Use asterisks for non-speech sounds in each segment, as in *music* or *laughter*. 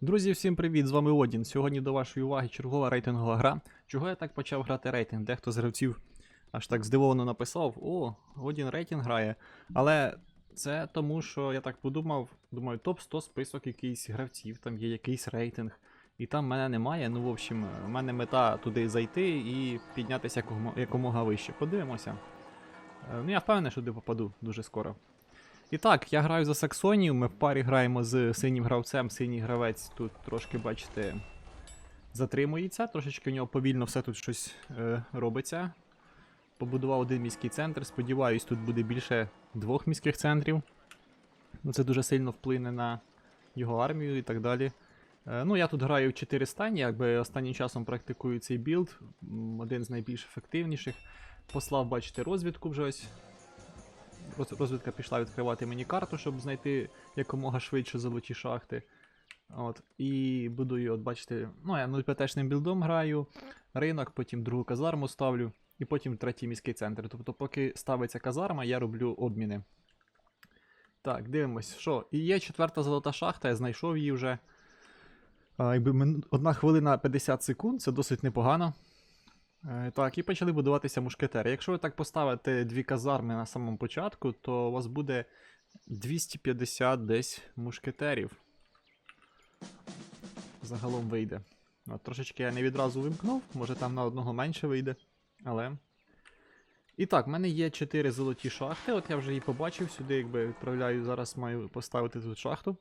Друзі, всім привіт! З вами Одін. Сьогодні до вашої уваги чергова рейтингова гра. Чого я так почав грати рейтинг? Дехто з гравців аж так здивовано написав: О, Одін рейтинг грає. Але це тому, що я так подумав, думаю, топ-100 список якийсь гравців, там є якийсь рейтинг. І там мене немає. Ну, в общем, в мене мета туди зайти і піднятися якомога, якомога вище. Подивимося. Е, Ну, я впевнений, що туди попаду дуже скоро. І так, я граю за Саксонію, ми в парі граємо з синім гравцем. Синій гравець тут трошки, бачите, затримується, трошечки в нього повільно все тут щось е, робиться. Побудував один міський центр. Сподіваюсь, тут буде більше двох міських центрів. Ну, Це дуже сильно вплине на його армію і так далі. Е, ну, я тут граю в 4 стані, якби останнім часом практикую цей білд, один з найбільш ефективніших. Послав, бачите, розвідку вже ось. Роз- Розвідка пішла відкривати мені карту, щоб знайти якомога швидше золоті шахти. От. І будую, от бачите, ну я 0,5 білдом граю, ринок, потім другу казарму ставлю, і потім третій міський центр. Тобто, поки ставиться казарма, я роблю обміни. Так, дивимось, що. І є четверта золота шахта, я знайшов її вже. А, якби Одна хвилина 50 секунд, це досить непогано. Е, Так, і почали будуватися мушкетери. Якщо ви так поставите дві казарми на самому початку, то у вас буде 250 десь мушкетерів. Загалом вийде. От, трошечки я не відразу вимкнув, може там на одного менше вийде. Але. І так, в мене є 4 золоті шахти. От я вже її побачив сюди, якби відправляю, зараз маю поставити тут шахту.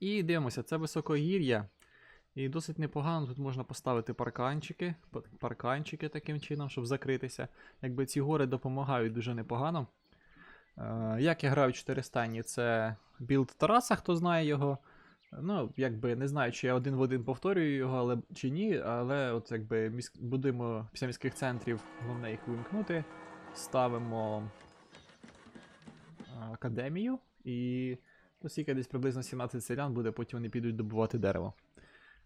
І дивимося, це високогір'я. І досить непогано тут можна поставити парканчики, парканчики таким чином, щоб закритися. Якби ці гори допомагають дуже непогано. Е, як я граю в 4 стані, це білд Тараса, хто знає його. Ну, якби не знаю, чи я один в один повторюю його, але чи ні, але от якби міс... будуємо після міських центрів, головне їх вимкнути. Ставимо е, академію і ну, скільки десь приблизно 17 селян буде, потім вони підуть добувати дерево.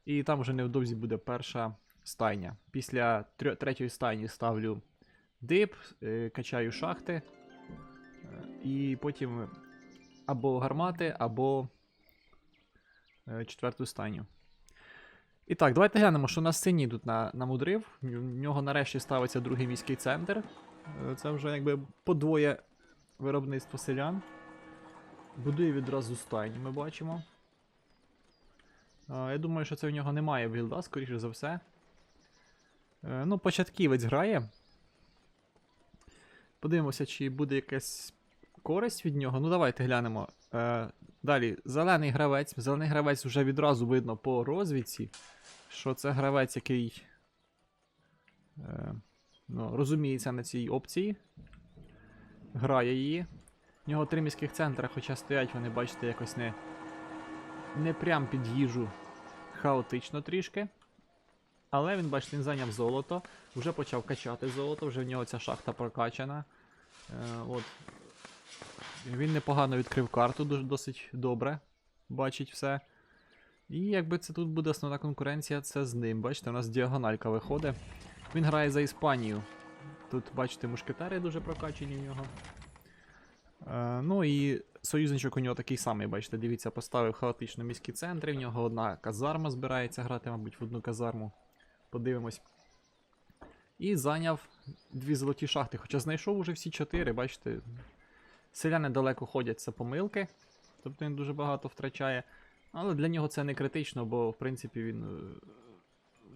І там вже невдовзі буде перша стайня. Після третьої стайні ставлю дип, е, качаю шахти, е, і потім або гармати, або е, четверту стайню. І так, давайте глянемо, що на сцені тут на, намудрив. В нього нарешті ставиться другий міський центр. Це вже якби подвоє виробництво селян. Будує відразу стайню, ми бачимо. Я думаю, що це в нього немає білда, скоріше за все. Е, Ну, початківець грає. Подивимося, чи буде якась користь від нього. Ну, давайте глянемо. Е, Далі, зелений гравець. Зелений гравець вже відразу видно по розвідці, що це гравець, який е, ну, розуміється на цій опції. Грає її. В нього три міських центра, хоча стоять, вони, бачите, якось не не прям під їжу хаотично трішки. Але він, бачите, він зайняв золото, вже почав качати золото, вже в нього ця шахта прокачана. Е, от. Він непогано відкрив карту, дуже досить добре. Бачить все. І якби це тут буде основна конкуренція, це з ним. Бачите, у нас діагональка виходить. Він грає за Іспанію. Тут, бачите, мушкетери дуже прокачені в нього. Е, ну і союзничок у нього такий самий, бачите, дивіться, поставив хаотично міські центри, в нього одна казарма збирається грати, мабуть, в одну казарму. Подивимось. І зайняв дві золоті шахти, хоча знайшов уже всі чотири, бачите. Селяни далеко ходять, це помилки, тобто він дуже багато втрачає. Але для нього це не критично, бо в принципі він е,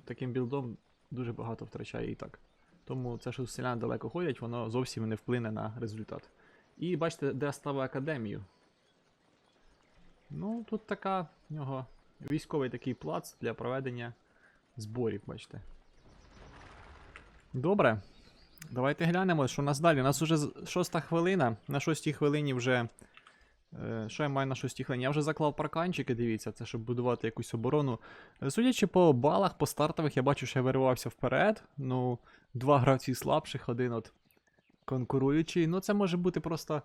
таким білдом дуже багато втрачає і так. Тому це, що селяни далеко ходять, воно зовсім не вплине на результат. І бачите, де ставив академію. Ну, тут така в нього військовий такий плац для проведення зборів, бачите. Добре. Давайте глянемо, що у нас далі. У нас вже шоста хвилина. На шостій хвилині вже. Е, що я маю на шостій хвилині? Я вже заклав парканчики, дивіться, це щоб будувати якусь оборону. Е, Судячи по балах, по стартових, я бачу, що я виривався вперед. Ну, два гравці слабших, один от конкуруючий. Ну, це може бути просто.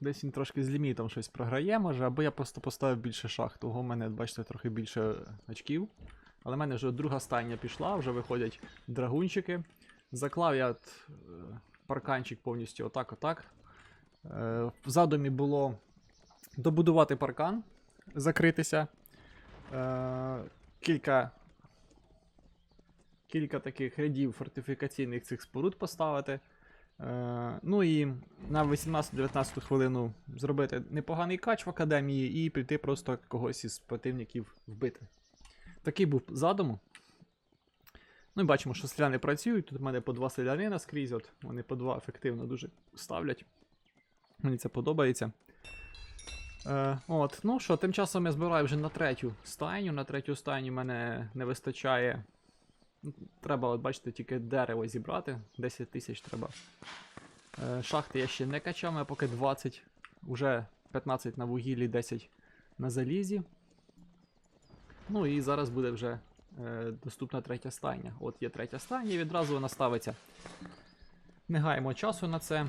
Десь він трошки з лімітом щось програє, може, або я просто поставив більше шахт. Того в мене, бачите, трохи більше очків. Але в мене вже друга стайня пішла, вже виходять драгунчики. Заклав я е, парканчик повністю отак-отак. Е, В задумі було добудувати паркан, закритися. е, кілька, кілька таких рядів фортифікаційних цих споруд поставити. Е, ну і на 18-19 хвилину зробити непоганий кач в академії і прийти просто когось із противників вбити. Такий був задум. Ну і бачимо, що селяни працюють. Тут в мене по два селянина скрізь, от вони по два ефективно дуже ставлять. Мені це подобається. Е, от, ну що, тим часом я збираю вже на третю стайню. На третю стайню мене не вистачає. Треба, от бачите, тільки дерево зібрати. 10 тисяч треба. Е, шахти я ще не качав, мене поки 20. Уже 15 на вугіллі, 10 на залізі. Ну і зараз буде вже е, доступна третя стайня. От є третя стайня, і відразу вона ставиться. Не гаємо часу на це.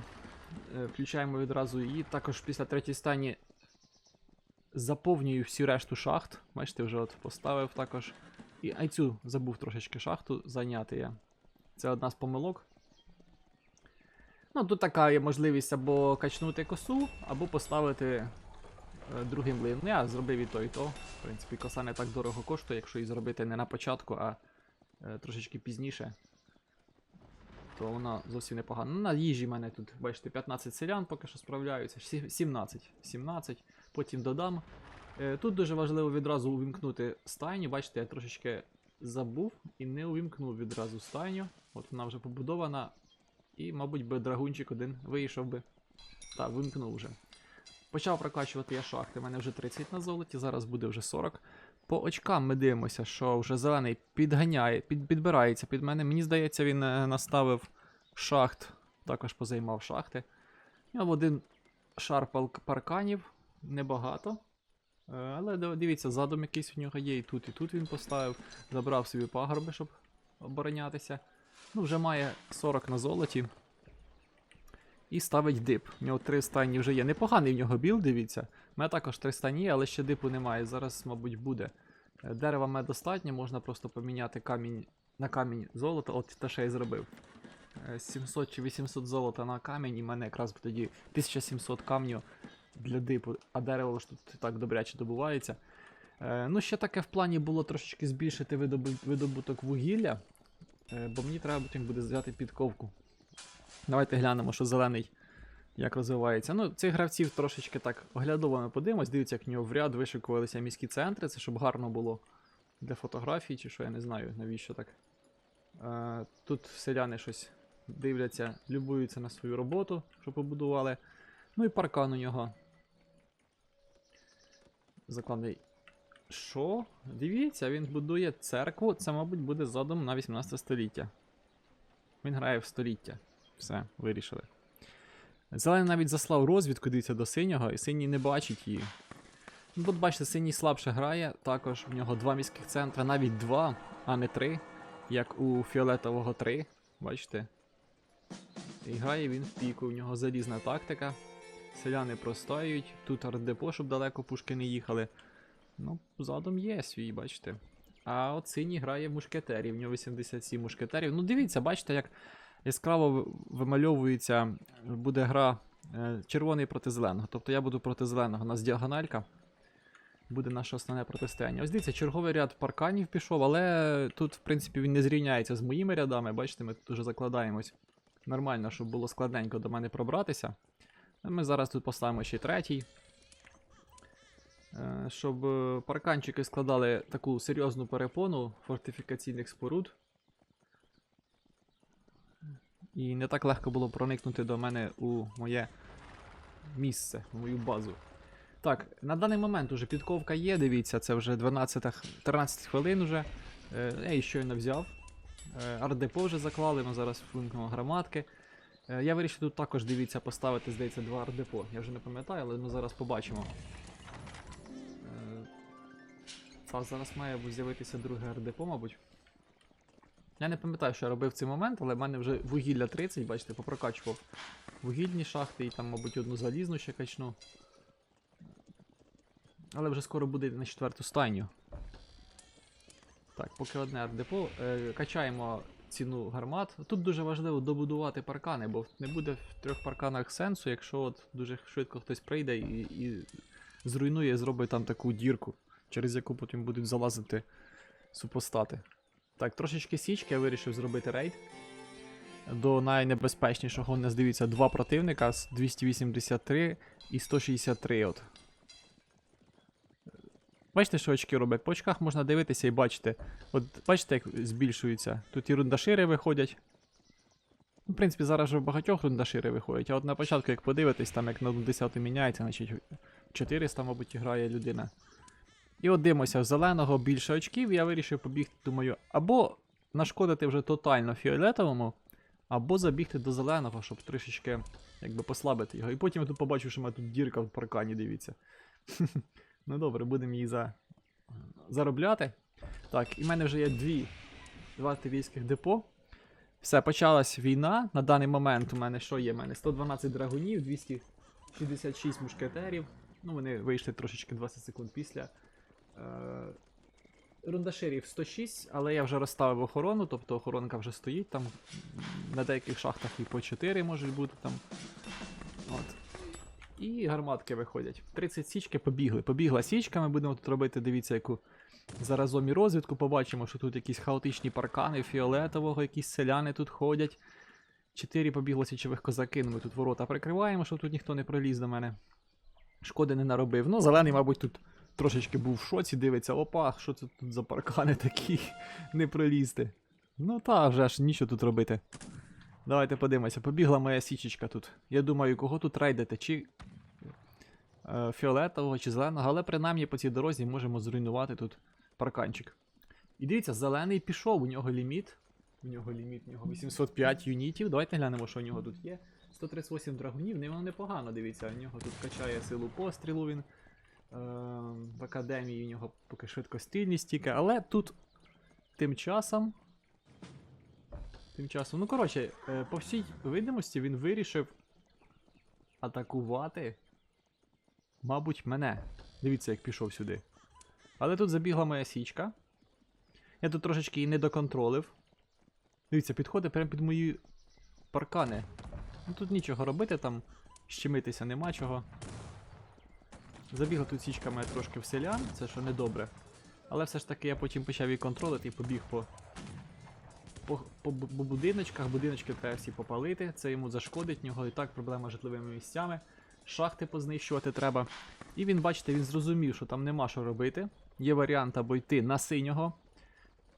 Е, включаємо відразу її. Також після третьої стайні заповнюю всю решту шахт. Бачите, вже от поставив також. І а й цю забув трошечки шахту зайняти я. Це одна з помилок. Ну, тут така є можливість або качнути косу, або поставити е, другий млин. Я зробив і то, і то. В принципі, коса не так дорого коштує, якщо її зробити не на початку, а е, трошечки пізніше. То вона зовсім непогана. Ну, на їжі в мене тут, бачите, 15 селян поки що справляються. 17. 17. Потім додам. Е, Тут дуже важливо відразу увімкнути стайню. Бачите, я трошечки забув і не увімкнув відразу стайню. От вона вже побудована. І, мабуть, би драгунчик один вийшов би. Так, вимкнув вже. Почав прокачувати я шахти. У мене вже 30 на золоті, зараз буде вже 40. По очкам ми дивимося, що вже зелений підганяє, під, підбирається під мене. Мені здається, він е, наставив шахт, також позаймав шахти. Я в один шар парканів, небагато. Е, Але дивіться, задум якийсь у нього є, і тут, і тут він поставив. Забрав собі пагорби, щоб оборонятися. Ну, вже має 40 на золоті. І ставить дип. У нього три стані вже є. Непоганий в нього білд, дивіться. У мене також три стані, є, але ще дипу немає. Зараз, мабуть, буде. Е, Дерева мене достатньо, можна просто поміняти камінь на камінь золото. От те, що я зробив. Е, 700 чи 800 золота на камінь, і в мене якраз тоді 1700 камню для дипу, а дерево ж тут так добряче добувається. Е, ну, ще таке в плані було трошечки збільшити видобуток вугілля, е, бо мені треба потім буде взяти підковку. Давайте глянемо, що зелений як розвивається. Ну, цих гравців трошечки так оглядово ми подивимось. Дивіться, як в нього в ряд вишикувалися міські центри, це щоб гарно було для фотографій, чи що, я не знаю, навіщо так. Е, тут селяни щось дивляться, любуються на свою роботу, що побудували. Ну і паркан у нього. Закладний. Що? Дивіться, він будує церкву. Це, мабуть, буде задум на 18 століття. Він грає в століття. Все, вирішили. Зелений навіть заслав розвідку, дивіться, до синього, і синій не бачить її. Ну, от бачите, синій слабше грає, також в нього два міських центри, навіть два, а не три, як у фіолетового три. Бачите? І грає він в піку, в нього залізна тактика. Селяни простоюють, тут ардепо, щоб далеко пушки не їхали. Ну, задум є свій, бачите. А от синій грає мушкетерів, в нього 87 мушкетерів. Ну, дивіться, бачите, як яскраво вимальовується, буде гра е, червоний проти зеленого. Тобто я буду проти зеленого, у нас діагональка. Буде наше основне протистояння. Ось дивіться, черговий ряд парканів пішов, але тут, в принципі, він не зрівняється з моїми рядами. Бачите, ми тут уже закладаємось. Нормально, щоб було складненько до мене пробратися. Ми зараз тут поставимо ще третій. Е, Щоб е, парканчики складали таку серйозну перепону фортифікаційних споруд. І не так легко було проникнути до мене у моє місце, у мою базу. Так, на даний момент уже підковка є, дивіться, це вже 12, 13 хвилин уже. Е, Я її щойно взяв. Ардепо вже заклали, ми зараз вимкнемо громадки. Е, Я вирішив тут також, дивіться, поставити, здається, два ардепо. Я вже не пам'ятаю, але ми зараз побачимо. Е, Та зараз має з'явитися друге ардепо, мабуть. Я не пам'ятаю, що я робив в цей момент, але в мене вже вугілля 30, бачите, попрокачував вугільні шахти і там, мабуть, одну залізну ще качну. Але вже скоро буде на четверту стайню. Так, поки одне ардепо. Е, качаємо ціну гармат. Тут дуже важливо добудувати паркани, бо не буде в трьох парканах сенсу, якщо от дуже швидко хтось прийде і, і зруйнує, зробить там таку дірку. через яку потім будуть залазити супостати. Так, трошечки січки я вирішив зробити рейд. До найнебезпечнішого у нас дивіться два противника з 283 і 163. От. Бачите, що очки роблять? По очках можна дивитися і бачити. От бачите, як збільшуються. Тут і рундашири виходять. Ну, В принципі, зараз вже в багатьох рундашири виходять, а от на початку, як подивитись, там як на 10 міняється, значить 400, мабуть, грає людина. І от дивимося, в зеленого більше очків, я вирішив побігти, думаю, або нашкодити вже тотально фіолетовому, або забігти до зеленого, щоб трішечки якби послабити його. І потім я тут побачив, що в мене тут дірка в паркані, дивіться. *laughs* ну добре, будемо її за... заробляти. Так, і в мене вже є дві два артилерійських депо. Все, почалась війна. На даний момент у мене що є? У мене 112 драгунів, 266 мушкетерів. Ну, вони вийшли трошечки 20 секунд після. Е, Рундаширів 106, але я вже розставив охорону, тобто охоронка вже стоїть там. На деяких шахтах і по 4 можуть бути там. От. І гарматки виходять. 30 січки побігли. Побігла січка, ми будемо тут робити, дивіться, яку заразом і розвідку. Побачимо, що тут якісь хаотичні паркани фіолетового, якісь селяни тут ходять. Чотири побігло січових козаки, ну ми тут ворота прикриваємо, щоб тут ніхто не проліз до мене. Шкоди не наробив. Ну, зелений, мабуть, тут трошечки був в шоці, дивиться, опа, що це тут за паркани такі, *laughs* не пролізти. Ну та, вже ж нічого тут робити. Давайте подивимося, побігла моя січечка тут. Я думаю, кого тут рейдити, чи фіолетового, чи зеленого, але принаймні по цій дорозі можемо зруйнувати тут парканчик. І дивіться, зелений пішов, у нього ліміт. У нього ліміт, у нього 805 юнітів. Давайте глянемо, що у нього тут є. 138 драгунів, воно непогано, дивіться, у нього тут качає силу пострілу він. Е, в академії у нього поки швидкостильність тільки, але тут тим часом. Тим часом. Ну, коротше, е, по всій видимості він вирішив атакувати, мабуть, мене. Дивіться, як пішов сюди. Але тут забігла моя січка. Я тут трошечки її не доконтролив. Дивіться, підходить прямо під мої паркани. Ну тут нічого робити, там щемитися нема чого. Забігла тут січка моя трошки в селян, це що недобре. Але все ж таки я потім почав її контролити і побіг по, по, по, по будиночках. Будиночки треба всі попалити, це йому зашкодить, нього і так проблема з житловими місцями. Шахти познищувати треба. І він, бачите, він зрозумів, що там нема що робити. Є варіант або йти на синього.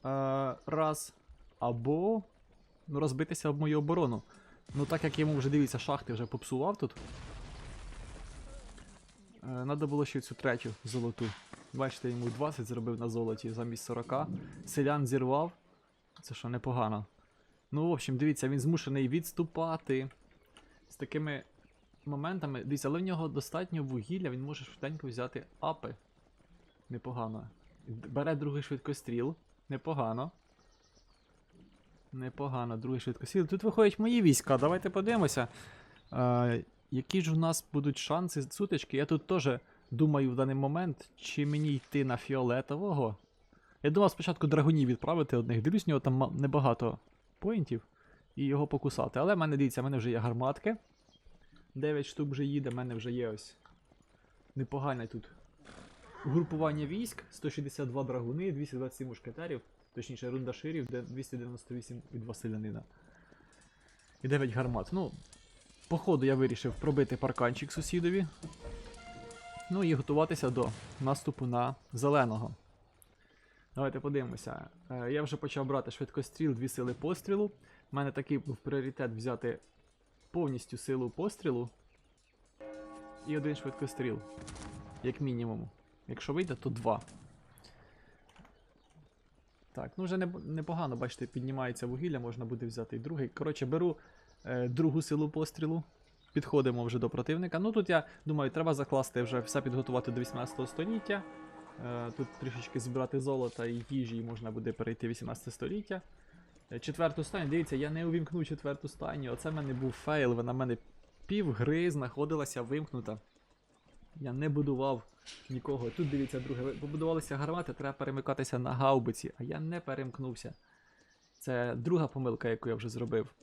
Е, раз. Або ну, розбитися об мою оборону. Ну так як йому вже дивіться, шахти вже попсував тут. Е, Надо було ще цю третю золоту. Бачите, йому 20 зробив на золоті замість 40. Селян зірвав. Це що непогано. Ну, в общем, дивіться, він змушений відступати. З такими моментами. Дивіться, але в нього достатньо вугілля, він може швиденько взяти апи. Непогано. Бере другий швидкостріл. Непогано. Непогано, другий швидкостріл. Тут виходять мої війська, давайте подивимося. Е, які ж у нас будуть шанси сутички? Я тут теж думаю в даний момент, чи мені йти на фіолетового. Я думав спочатку драгунів відправити одних. Дивлюсь, в нього там небагато поінтів і його покусати. Але в мене дивіться, в мене вже є гарматки. 9 штук вже їде, в мене вже є ось. Непогане тут. Групування військ, 162 драгуни, 227 мушкетерів, точніше рундаширів, де 298 від Василянина. І 9 гармат. Ну, по ходу я вирішив пробити парканчик сусідові. Ну і готуватися до наступу на зеленого. Давайте подивимося. Е, я вже почав брати швидкостріл, дві сили пострілу. У мене такий був пріоритет взяти повністю силу пострілу і один швидкостріл. Як мінімум. Якщо вийде, то два. Так, ну вже непогано, бачите, піднімається вугілля, можна буде взяти і другий. Коротше, беру е, другу силу пострілу. Підходимо вже до противника. Ну тут я думаю, треба закласти вже все підготувати до 18 століття. Е, тут трішечки зібрати золота і їжі, і можна буде перейти 18 століття. Е, Четверту стайню, дивіться, я не увімкнув четверту стайню. Оце в мене був фейл, вона в мене пів гри знаходилася вимкнута. Я не будував нікого. Тут дивіться, друге, побудувалися гармати, треба перемикатися на гаубиці, а я не перемкнувся. Це друга помилка, яку я вже зробив.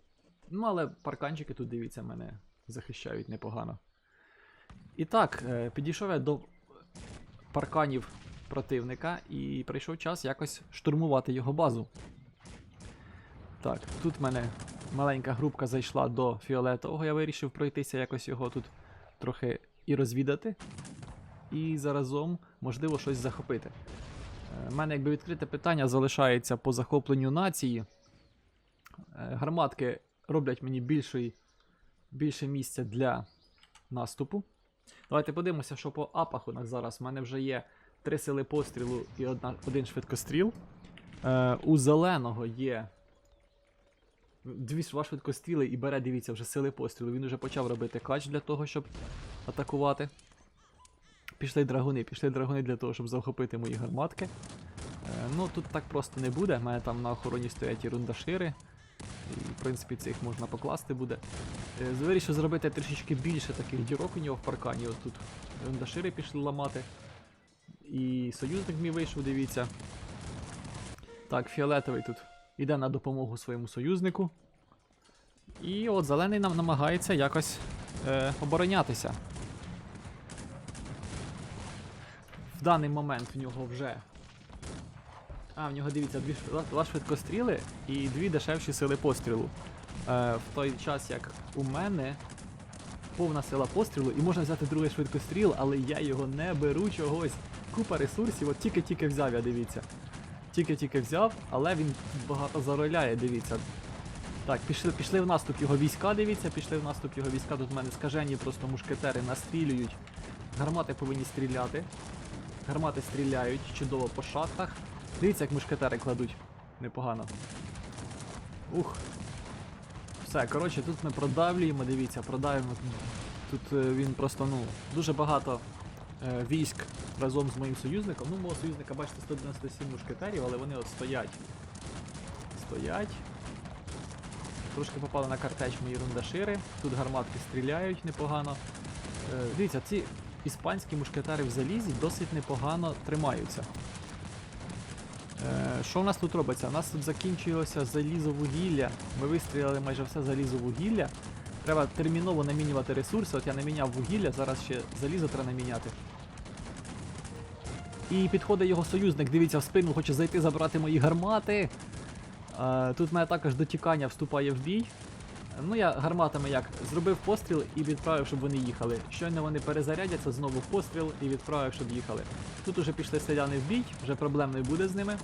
Ну, але парканчики тут, дивіться, мене захищають непогано. І так, е, підійшов я до парканів противника, і прийшов час якось штурмувати його базу. Так, тут в мене маленька групка зайшла до фіолетового, я вирішив пройтися якось його тут трохи і розвідати. І заразом, можливо, щось захопити. У мене якби відкрите питання залишається по захопленню нації. Е, Гарматки роблять мені більший, більше місця для наступу. Давайте подивимося, що по апах у нас зараз. У мене вже є три сили пострілу і одна, один швидкостріл. Е, у зеленого є дві два швидкостріли і бере, дивіться, вже сили пострілу. Він вже почав робити кач для того, щоб атакувати. Пішли драгуни, пішли драгуни для того, щоб захопити мої гарматки. Е, ну тут так просто не буде. У мене там на охороні стоять і рундашири. І, в принципі, цих можна покласти буде. Е, Вирішив зробити трішечки більше таких дірок у нього в паркані. От тут рундашири пішли ламати. І союзник мій вийшов, дивіться. Так, фіолетовий тут іде на допомогу своєму союзнику. І от зелений нам намагається якось е, оборонятися. В даний момент в нього вже. А, в нього дивіться, дві, два швидкостріли і дві дешевші сили пострілу. Е, в той час, як у мене повна сила пострілу, і можна взяти другий швидкостріл, але я його не беру чогось. Купа ресурсів, от тільки-тільки взяв, я дивіться. Тільки-тільки взяв, але він багато зароляє, дивіться. Так, пішли, пішли в наступ його війська, дивіться, пішли в наступ його війська. Тут в мене скажені просто мушкетери настрілюють. Гармати повинні стріляти. Гармати стріляють чудово по шахтах. Дивіться, як мушкетери кладуть. Непогано. Ух. Все, коротше, тут ми продавлюємо, дивіться, продавлюємо. Тут е, він просто, ну, дуже багато військ разом з моїм союзником. Ну, мого союзника, бачите, 197 мушкетерів, але вони от стоять. Стоять. Трошки попали на картеч мої рундашири. Тут гарматки стріляють непогано. Е, дивіться, ці іспанські мушкетари в залізі досить непогано тримаються. Е, що у нас тут робиться? У нас тут закінчилося залізовугілля. Ми вистріляли майже все залізовугілля. Треба терміново намінювати ресурси. От я наміняв вугілля, зараз ще залізо треба наміняти. І підходить його союзник, дивіться в спину, хоче зайти забрати мої гармати. Е, тут мене також дотікання вступає в бій. Ну я гарматами як зробив постріл і відправив, щоб вони їхали. Щойно вони перезарядяться, знову постріл і відправив, щоб їхали. Тут уже пішли селяни в бій, вже проблем не буде з ними.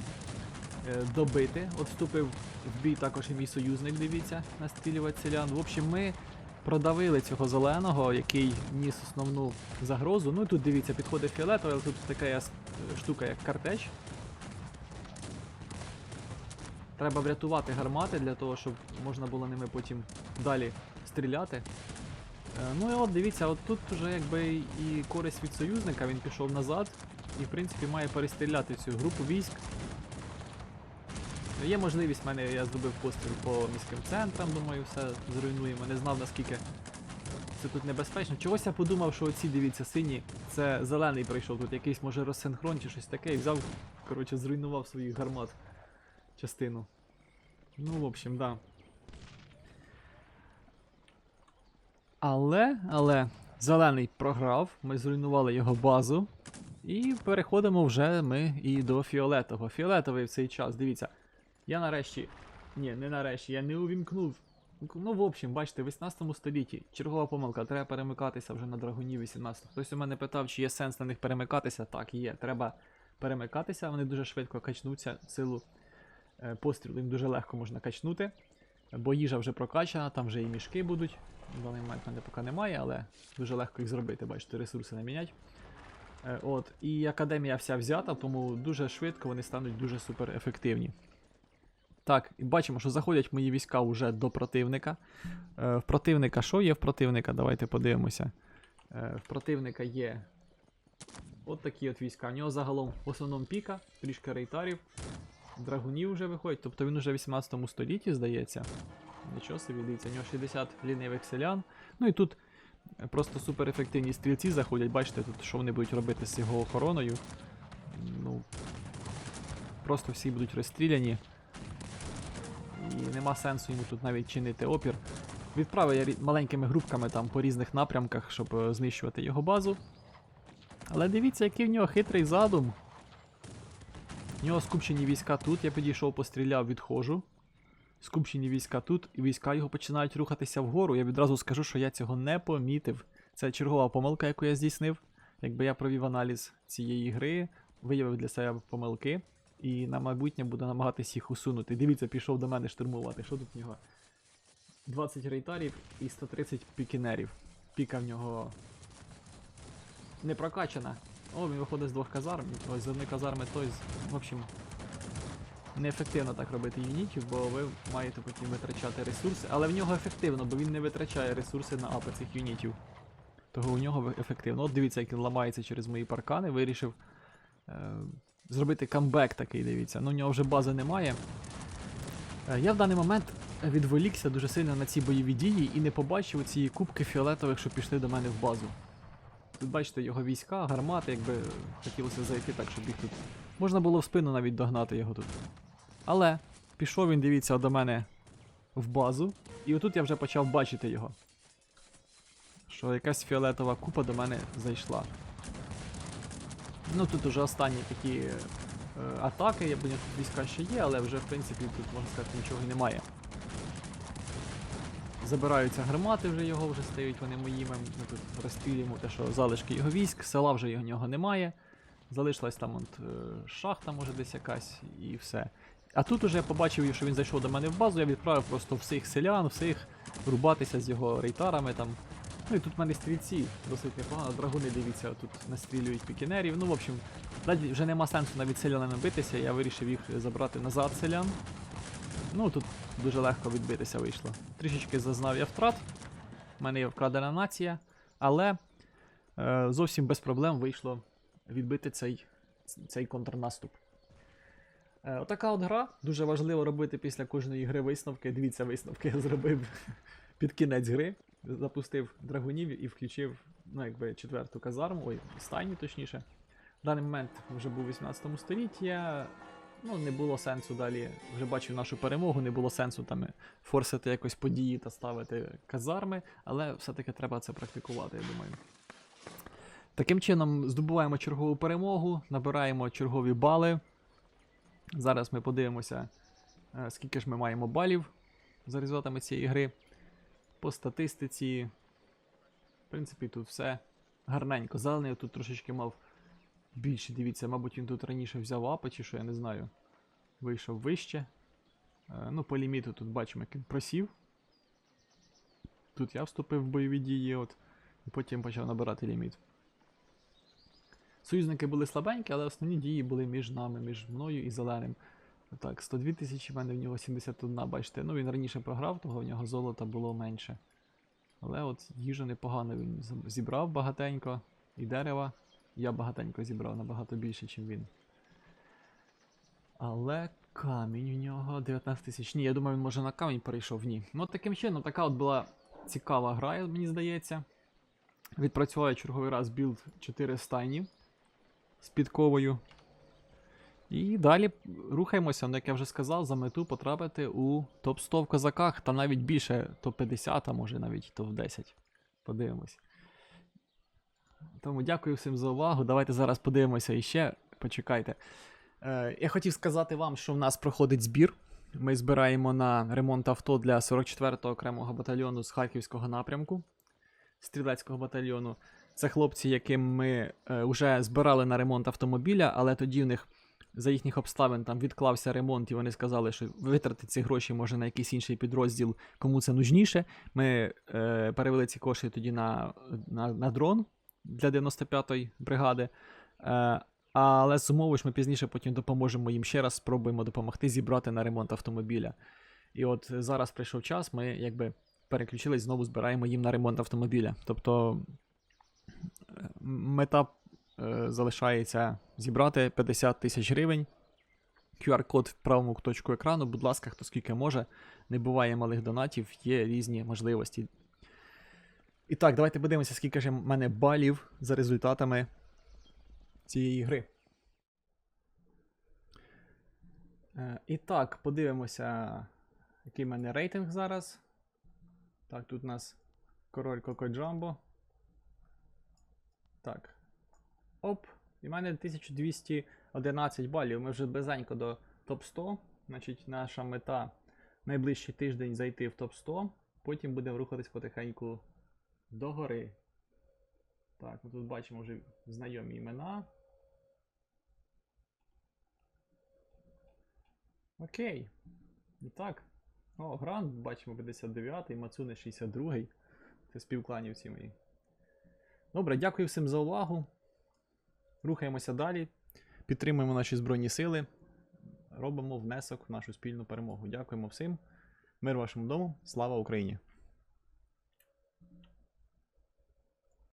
Е, добити. От вступив в бій також і мій союзник, дивіться, настрілювати селян. В общем, ми продавили цього зеленого, який ніс основну загрозу. Ну і тут дивіться, підходить фіолетовий, але тут така штука, як картеч. Треба врятувати гармати для того, щоб можна було ними потім далі стріляти. Е, Ну і от дивіться, от тут вже якби і користь від союзника, він пішов назад і в принципі має перестріляти цю групу військ. Є можливість в мене, я зробив постріл по міським центрам, думаю, все зруйнуємо. Не знав наскільки це тут небезпечно. Чогось я подумав, що оці, дивіться, сині, це зелений прийшов, тут якийсь може розсинхрон чи щось таке, і взяв, коротше, зруйнував своїх гармат частину. Ну, в общем, да. Але, але, зелений програв, ми зруйнували його базу. І переходимо вже ми і до фіолетового. Фіолетовий в цей час, дивіться. Я нарешті. Ні, не нарешті, я не увімкнув. Ну, в общем, бачите, в 18 столітті чергова помилка, треба перемикатися вже на драгуні 18. Хтось у мене питав, чи є сенс на них перемикатися. Так, є. Треба перемикатися, вони дуже швидко качнуться силу е, пострілу, їм дуже легко можна качнути. Бо їжа вже прокачана, там вже і мішки будуть. В даний момент мене поки немає, але дуже легко їх зробити, бачите, ресурси не мінять. Е, От, і академія вся взята, тому дуже швидко вони стануть дуже супер ефективні. Так, і бачимо, що заходять мої війська вже до противника. Е, в противника що є в противника? Давайте подивимося. Е, в противника є от такі от війська. У нього загалом в основному піка, трішки рейтарів, драгунів вже виходять, тобто він уже в 18 столітті, здається. Нічого собі, дивіться, у нього 60 лінивих селян. Ну і тут просто суперефективні стрільці заходять. Бачите, тут що вони будуть робити з його охороною. Ну, просто всі будуть розстріляні. І нема сенсу йому тут навіть чинити опір. Відправив я маленькими групками там по різних напрямках, щоб е, знищувати його базу. Але дивіться, який в нього хитрий задум. У нього скупчені війська тут, я підійшов, постріляв, відходжу. Скупчені війська тут, і війська його починають рухатися вгору. Я відразу скажу, що я цього не помітив. Це чергова помилка, яку я здійснив. Якби я провів аналіз цієї гри, виявив для себе помилки, і на майбутнє буду намагатись їх усунути. Дивіться, пішов до мене штурмувати. Що тут в нього? 20 рейтарів і 130 пікінерів. Піка в нього не прокачана. О, він виходить з двох казарм. Ось з одної казарми той з. В общем, неефективно так робити юнітів, бо ви маєте потім витрачати ресурси. Але в нього ефективно, бо він не витрачає ресурси на апи цих юнітів. Того у нього ефективно. От дивіться, як він ламається через мої паркани, вирішив е, зробити камбек такий, дивіться. Ну, у нього вже бази немає. Е, Я в даний момент відволікся дуже сильно на ці бойові дії і не побачив цієї кубки фіолетових, що пішли до мене в базу. Тут бачите його війська, гармати, якби хотілося зайти так, щоб їх тут. Можна було в спину навіть догнати його тут. Але пішов він, дивіться, до мене в базу, і отут я вже почав бачити його. Що якась фіолетова купа до мене зайшла. Ну тут уже останні такі е, атаки, я б тут війська ще є, але вже в принципі тут можна сказати нічого і немає. Забираються гармати вже його вже стають вони моїми. Ми тут розстрілюємо те, що залишки його військ, села вже його нього немає. Залишилась там от, е, шахта, може десь якась, і все. А тут уже я побачив, що він зайшов до мене в базу, я відправив просто всіх селян, всіх рубатися з його рейтарами там. Ну і тут в мене стрільці досить непогано. Драгуни, дивіться, тут настрілюють пікінерів. Ну, в общем, далі вже нема сенсу навіть селянами битися, я вирішив їх забрати назад селян. Ну, тут дуже легко відбитися вийшло. Трішечки зазнав я втрат. У мене є вкрадена нація, але е, зовсім без проблем вийшло відбити цей, цей контрнаступ. Е, отака от гра. Дуже важливо робити після кожної гри висновки. Дивіться, висновки я зробив *laughs* під кінець гри. Запустив драгунів і включив ну, якби, четверту казарму, ой, стайню точніше. В даний момент вже був 18 столітті. Ну, не було сенсу далі. Вже бачив нашу перемогу, не було сенсу там форсити якось події та ставити казарми, але все-таки треба це практикувати, я думаю. Таким чином, здобуваємо чергову перемогу, набираємо чергові бали. Зараз ми подивимося, е, скільки ж ми маємо балів за результатами цієї гри. По статистиці. В принципі, тут все гарненько. Зелений тут трошечки мав більше, дивіться, мабуть, він тут раніше взяв апи, чи що, я не знаю. Вийшов вище. Е, Ну, по ліміту тут бачимо, як він просів. Тут я вступив в бойові дії, от, і потім почав набирати ліміт. Союзники були слабенькі, але основні дії були між нами, між мною і зеленим. Так, 102 тисячі, в мене в нього 71, бачите. Ну він раніше програв, того в нього золота було менше. Але от їжу непогано він зібрав багатенько, і дерева. Я багатенько зібрав набагато більше, ніж він. Але камінь у нього 19 тисяч. Ні, я думаю, він може на камінь перейшов. Ні. Ну, от таким чином, така от була цікава гра, мені здається. Відпрацюваю черговий раз білд 4 стайні з підковою. І далі рухаємося, ну, як я вже сказав, за мету потрапити у топ-100 в козаках, та навіть більше топ-50, а може навіть топ-10. Подивимось. Тому дякую всім за увагу. Давайте зараз подивимося іще. Почекайте. Е, я хотів сказати вам, що в нас проходить збір. Ми збираємо на ремонт авто для 44-го окремого батальйону з Харківського напрямку, стрілецького батальйону. Це хлопці, яким ми е, вже збирали на ремонт автомобіля, але тоді в них за їхніх обставин там відклався ремонт, і вони сказали, що витратити ці гроші може на якийсь інший підрозділ, кому це нужніше. Ми е, перевели ці кошти тоді на, на, на дрон для 95-ї бригади. Е, але з умови, що ми пізніше потім допоможемо їм ще раз, спробуємо допомогти зібрати на ремонт автомобіля. І от зараз прийшов час, ми якби переключились, знову збираємо їм на ремонт автомобіля. Тобто мета залишається зібрати 50 тисяч гривень. QR-код в правому куточку екрану, будь ласка, хто скільки може. Не буває малих донатів, є різні можливості. І так, давайте подивимося, скільки ж в мене балів за результатами цієї гри. Е, І так, подивимося, який в мене рейтинг зараз. Так, тут у нас король Коко Джамбо. Так. Оп. І в мене 1200 11 балів. Ми вже близенько до топ-100. Значить, наша мета найближчий тиждень зайти в топ-100. Потім будемо рухатись потихеньку догори. Так, ми тут бачимо вже знайомі імена. Окей. І так. О, Грант, бачимо 59-й, Мацуне 62-й. Це співкланівці мої. Добре, дякую всім за увагу. Рухаємося далі. Підтримуємо наші Збройні Сили. Робимо внесок в нашу спільну перемогу. Дякуємо всім. Мир вашому дому. Слава Україні!